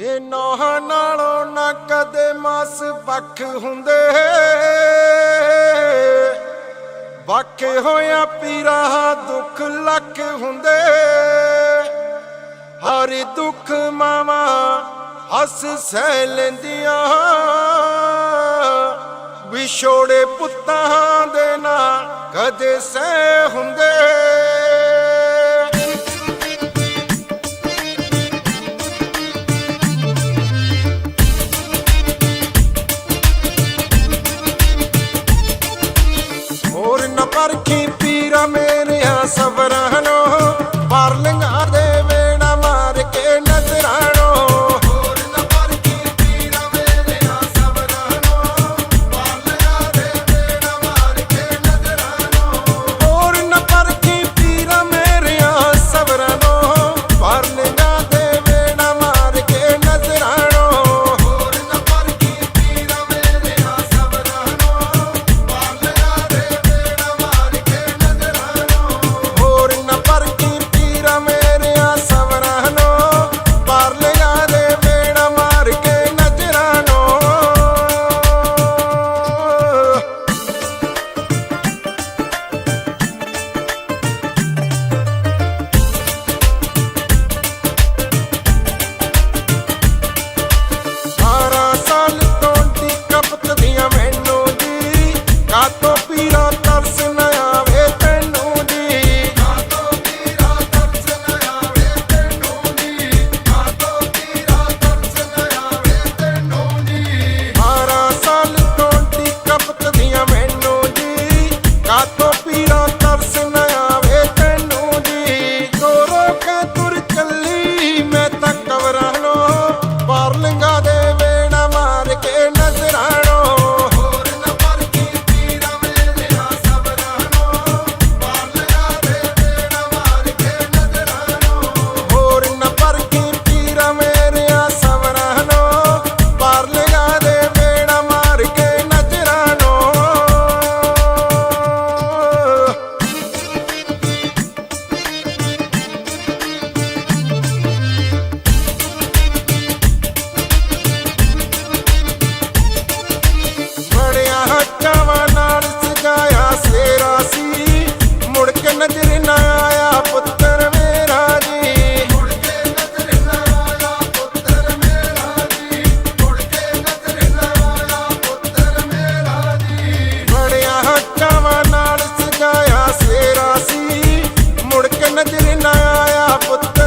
ਇਹ ਨੋਹਾਂ ਨਾਲੋਂ ਨਾ ਕਦੇ ਮਾਸ ਵੱਖ ਹੁੰਦੇ। ਵਾਕੇ ਹੋਇਆ ਪੀਰਾ ਦੁੱਖ ਲੱਖ ਹੁੰਦੇ। ਹਰ ਦੁੱਖ ਮਾਵਾ ਹੱਸ ਸਹਿ ਲੈਂਦੀਆਂ। ਵਿਛੋੜੇ ਪੁੱਤਾਂ ਦੇ ਨਾ ਕਦੇ ਸਹਿ ਹੁੰਦੇ। I put